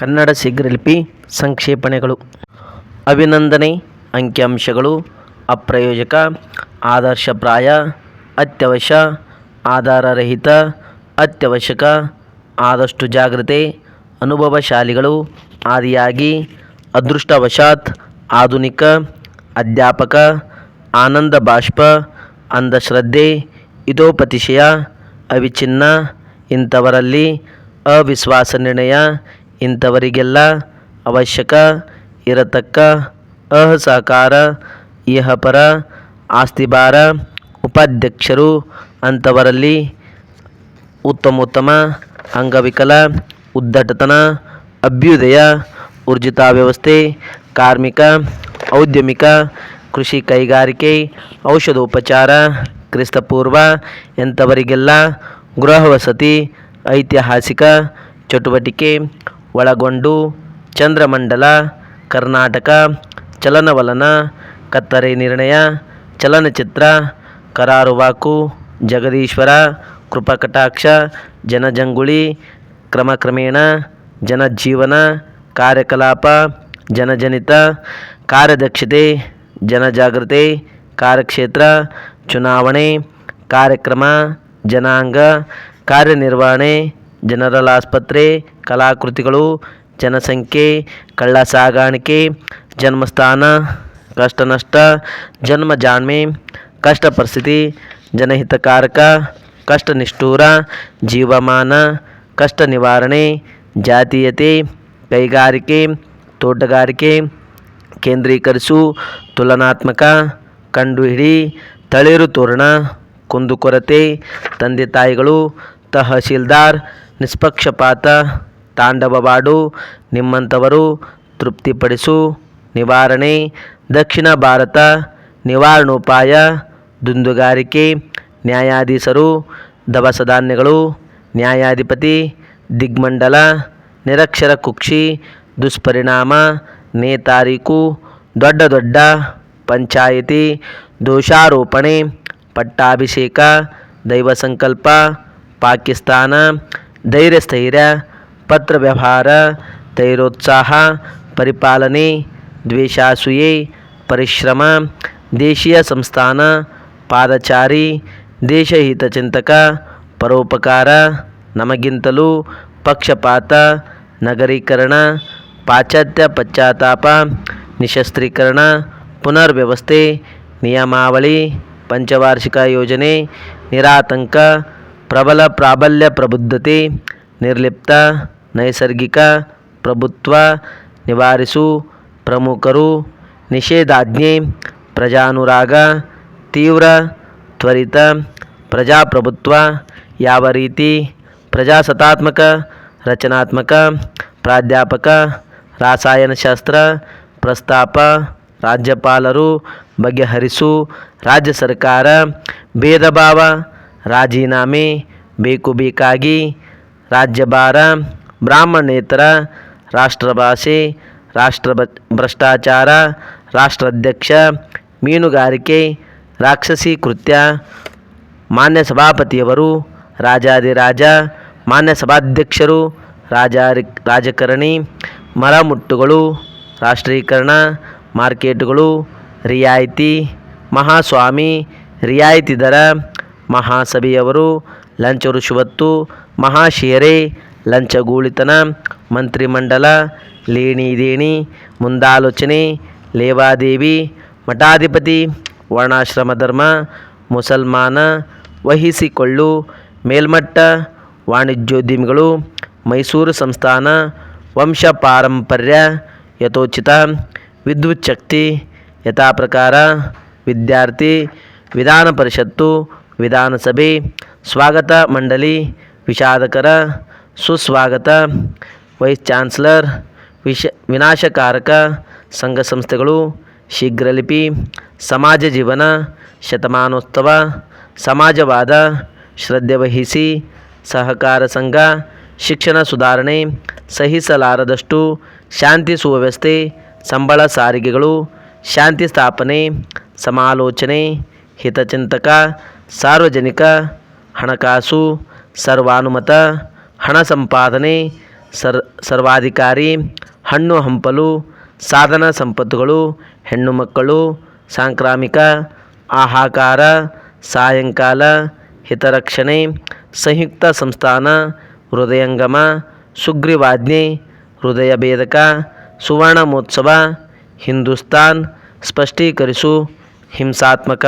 ಕನ್ನಡ ಶೀಘ್ರಲಿಪಿ ಸಂಕ್ಷೇಪಣೆಗಳು. ಅಭಿನಂದನೆ, ಅಂಕಿಅಂಶಗಳು. ಅಪ್ರಯೋಜಕ, ಆದರ್ಶಪ್ರಾಯ ಅತ್ಯವಶ್ಯ ಆಧಾರರಹಿತ, ಅತ್ಯವಶ್ಯಕ, ಆದಷ್ಟು ಜಾಗ್ರತೆ ಅನುಭವಶಾಲಿಗಳು, ಆದಿಯಾಗಿ, ಅದೃಷ್ಟವಶಾತ್, ಆಧುನಿಕ, ಅಧ್ಯಾಪಕ, ಆನಂದ ಬಾಷ್ಪ, ಅಂಧಶ್ರದ್ಧೆ ಇದೋಪತಿಶಯ ಅವಿಚಿನ್ನ ಇಂಥವರಲ್ಲಿ ಅವಿಶ್ವಾಸ ನಿರ್ಣಯ ಇಂಥವರಿಗೆಲ್ಲ ಅವಶ್ಯಕ, ಇರತಕ್ಕ, ಅಸಹಕಾರ, ಇಹಪರ, ಆಸ್ತಿಭಾರ, ಉಪಾಧ್ಯಕ್ಷರು ಅಂಥವರಲ್ಲಿ ಉತ್ತಮ ಅಂಗವಿಕಲ, ಉದ್ದಟತನ, ಅಭ್ಯುದಯ, ಊರ್ಜಿತಾವ್ಯವಸ್ಥೆ, ಕಾರ್ಮಿಕ, ಔದ್ಯಮಿಕ, ಕೃಷಿ ಕೈಗಾರಿಕೆ, ಔಷಧೋಪಚಾರ, ಕ್ರಿಸ್ತಪೂರ್ವ ಎಂಥವರಿಗೆಲ್ಲ ಗೃಹವಸತಿ, ಐತಿಹಾಸಿಕ ಚಟುವಟಿಕೆ ಒಳಗೊಂಡು ಚಂದ್ರಮಂಡಲ, ಕರ್ನಾಟಕ, ಚಲನವಲನ, ಕತ್ತರೆ ನಿರ್ಣಯ, ಚಲನಚಿತ್ರ ಕರಾರುವಾಕು ಜಗದೀಶ್ವರ, ಕೃಪಕಟಾಕ್ಷ, ಜನಜಂಗುಳಿ, ಕ್ರಮಕ್ರಮೇಣ, ಜನಜೀವನ, ಕಾರ್ಯಕಲಾಪ, ಜನಜನಿತ, ಕಾರ್ಯದಕ್ಷತೆ, ಜನಜಾಗೃತಿ, ಕಾರ್ಯಕ್ಷೇತ್ರ, ಚುನಾವಣೆ, ಕಾರ್ಯಕ್ರಮ, ಜನಾಂಗ, ಕಾರ್ಯನಿರ್ವಹಣೆ ಜನರಲ್ ಆಸ್ಪತ್ರೆ, ಕಲಾಕೃತಿಗಳು, ಜನಸಂಖ್ಯೆ ಕಳ್ಳ ಸಾಗಾಣಿಕೆ ಜನ್ಮಸ್ಥಾನ ಕಷ್ಟ ನಷ್ಟ ಜನ್ಮ ಜಾಣ್ಮೆ ಕಷ್ಟ ಪರಿಸ್ಥಿತಿ ಜನಹಿತಕಾರಕ ಕಷ್ಟ ನಿಷ್ಠೂರ ಜೀವಮಾನ ಕಷ್ಟ ನಿವಾರಣೆ ಜಾತೀಯತೆ, ಕೈಗಾರಿಕೆ, ತೋಟಗಾರಿಕೆ, ಕೇಂದ್ರೀಕರಿಸು, ತುಲನಾತ್ಮಕ, ಕಂಡುಹಿಡಿ, ತಳಿರು ತೋರಣ, ಕುಂದುಕೊರತೆ, ತಂದೆ ತಾಯಿಗಳು, ತಹಶೀಲ್ದಾರ್ ನಿಷ್ಪಕ್ಷಪಾತ, ತಾಂಡವವಾಡು, ನಿಮ್ಮಂಥವರು ತೃಪ್ತಿಪಡಿಸು, ನಿವಾರಣೆ, ದಕ್ಷಿಣ ಭಾರತ, ನಿವಾರಣೋಪಾಯ, ದುಂದುಗಾರಿಕೆ, ನ್ಯಾಯಾಧೀಶರು, ದವಸಧಾನ್ಯಗಳು, ನ್ಯಾಯಾಧಿಪತಿ, ದಿಗ್ಮಂಡಲ, ನಿರಕ್ಷರ ಕುಕ್ಷಿ, ದುಷ್ಪರಿಣಾಮ, ನೇತಾರೀಕು, ದೊಡ್ಡ ದೊಡ್ಡ, ಪಂಚಾಯಿತಿ, ದೋಷಾರೋಪಣೆ, ಪಟ್ಟಾಭಿಷೇಕ ದೈವ ಸಂಕಲ್ಪ ಪಾಕಿಸ್ತಾನ ಧೈರ್ಯಸ್ಥೈರ್ಯ ಪತ್ರ ವ್ಯವಹಾರ, ಧೈರ್ಯೋತ್ಸಾಹ, ಪರಿಪಾಲನೆ, ದ್ವೇಷಾಸೂಯೆ, ಪರಿಶ್ರಮ, ದೇಶೀಯ ಸಂಸ್ಥಾನ, ಪಾದಚಾರಿ ದೇಶಹಿತಚಿಂತಕ ಪರೋಪಕಾರ, ನಮಗಿಂತಲೂ ಪಕ್ಷಪಾತ, ನಗರೀಕರಣ, ಪಾಶ್ಚಾತ್ಯ ಪಶ್ಚಾತ್ತಾಪ, ನಿಶಸ್ತ್ರೀಕರಣ, ಪುನರ್ವ್ಯವಸ್ಥೆ, ನಿಯಮಾವಳಿ, ಪಂಚವಾರ್ಷಿಕ ಯೋಜನೆ, ನಿರಾತಂಕ ಪ್ರಬಲ ಪ್ರಾಬಲ್ಯ ಪ್ರಬುದ್ಧತೆ, ನಿರ್ಲಿಪ್ತ, ನೈಸರ್ಗಿಕ ಪ್ರಭುತ್ವ ನಿವಾರಿಸು, ಪ್ರಮುಖರು, ನಿಷೇಧಾಜ್ಞೆ, ಪ್ರಜಾನುರಾಗ, ತೀವ್ರ, ತ್ವರಿತ, ಪ್ರಜಾಪ್ರಭುತ್ವ, ಯಾವ ರೀತಿ, ಪ್ರಜಾಸತ್ತಾತ್ಮಕ, ರಚನಾತ್ಮಕ, ಪ್ರಾಧ್ಯಾಪಕ, ರಾಸಾಯನಶಾಸ್ತ್ರ, ಪ್ರಸ್ತಾಪ, ರಾಜ್ಯಪಾಲರು ಬಗೆಹರಿಸು, ರಾಜ್ಯ ಸರ್ಕಾರ, ಭೇದಭಾವ ರಾಜೀನಾಮೆ, ಬೇಕು ಬೇಕಾಗಿ ರಾಜ್ಯಭಾರ ಬ್ರಾಹ್ಮಣೇತರ ರಾಷ್ಟ್ರಭಾಷೆ, ರಾಷ್ಟ್ರ ಭ್ರಷ್ಟಾಚಾರ, ರಾಷ್ಟ್ರಾಧ್ಯಕ್ಷ, ಮೀನುಗಾರಿಕೆ, ರಾಕ್ಷಸಿ ಕೃತ್ಯ, ಮಾನ್ಯ ಸಭಾಪತಿಯವರು ರಾಜಾದಿರಾಜ ಮಾನ್ಯ ಸಭಾಧ್ಯಕ್ಷರು, ರಾಜಾರಿ, ರಾಜಕಾರಣಿ, ಮರಮುಟ್ಟುಗಳು, ರಾಷ್ಟ್ರೀಕರಣ, ಮಾರ್ಕೆಟ್ಗಳು, ರಿಯಾಯಿತಿ, ಮಹಾಸ್ವಾಮಿ, ರಿಯಾಯಿತಿ ದರ ಮಹಾಸಭೆಯವರು ಲಂಚ ಋಷುವತ್ತು ಮಹಾಶೇರೆ ಲಂಚಗೂಳಿತನ, ಮಂತ್ರಿಮಂಡಲ ಲೇಣಿ ದೇಣಿ ಮುಂದಾಲೋಚನೆ, ಲೇವಾದೇವಿ, ಮಠಾಧಿಪತಿ ವರ್ಣಾಶ್ರಮ ಧರ್ಮ ಮುಸಲ್ಮಾನ, ವಹಿಸಿಕೊಳ್ಳು, ಮೇಲ್ಮಟ್ಟ, ವಾಣಿಜ್ಯೋದ್ಯಮಿಗಳು, ಮೈಸೂರು ಸಂಸ್ಥಾನ, ವಂಶ ಪಾರಂಪರ್ಯ, ಯಥೋಚಿತ, ವಿದ್ಯುಚ್ಛಕ್ತಿ, ಯಥಾಪ್ರಕಾರ, ವಿದ್ಯಾರ್ಥಿ, ವಿಧಾನ ಪರಿಷತ್ತು ವಿಧಾನಸಭೆ ಸ್ವಾಗತ ಮಂಡಳಿ ವಿಷಾದಕರ ಸುಸ್ವಾಗತ, ವೈಸ್ ಚಾನ್ಸಲರ್ ವಿಷ, ವಿನಾಶಕಾರಕ ಸಂಘ ಸಂಸ್ಥೆಗಳು ಶೀಘ್ರಲಿಪಿ, ಸಮಾಜ ಜೀವನ, ಶತಮಾನೋತ್ಸವ, ಸಮಾಜವಾದ ಶ್ರದ್ಧೆ ವಹಿಸಿ ಸಹಕಾರ ಸಂಘ, ಶಿಕ್ಷಣ ಸುಧಾರಣೆ ಸಹಿಸಲಾರದಷ್ಟು ಶಾಂತಿ ಸುವ್ಯವಸ್ಥೆ, ಸಂಬಳ ಸಾರಿಗೆಗಳು, ಶಾಂತಿ ಸ್ಥಾಪನೆ, ಸಮಾಲೋಚನೆ, ಹಿತಚಿಂತಕ ಸಾರ್ವಜನಿಕ ಹಣಕಾಸು, ಸರ್ವಾನುಮತ, ಹಣ ಸಂಪಾದನೆ, ಸರ್, ಸರ್ವಾಧಿಕಾರಿ, ಹಣ್ಣು ಹಂಪಲು, ಸಾಧನ ಸಂಪತ್ತುಗಳು, ಹೆಣ್ಣು ಮಕ್ಕಳು, ಸಾಂಕ್ರಾಮಿಕ ಆಹಾಕಾರ ಸಾಯಂಕಾಲ, ಹಿತರಕ್ಷಣೆ, ಸಂಯುಕ್ತ ಸಂಸ್ಥಾನ, ಹೃದಯಂಗಮ, ಸುಗ್ರೀವಾಜ್ಞೆ, ಹೃದಯ ಭೇದಕ ಸುವರ್ಣ ಮಹೋತ್ಸವ ಹಿಂದೂಸ್ತಾನ್, ಸ್ಪಷ್ಟೀಕರಿಸು, ಹಿಂಸಾತ್ಮಕ.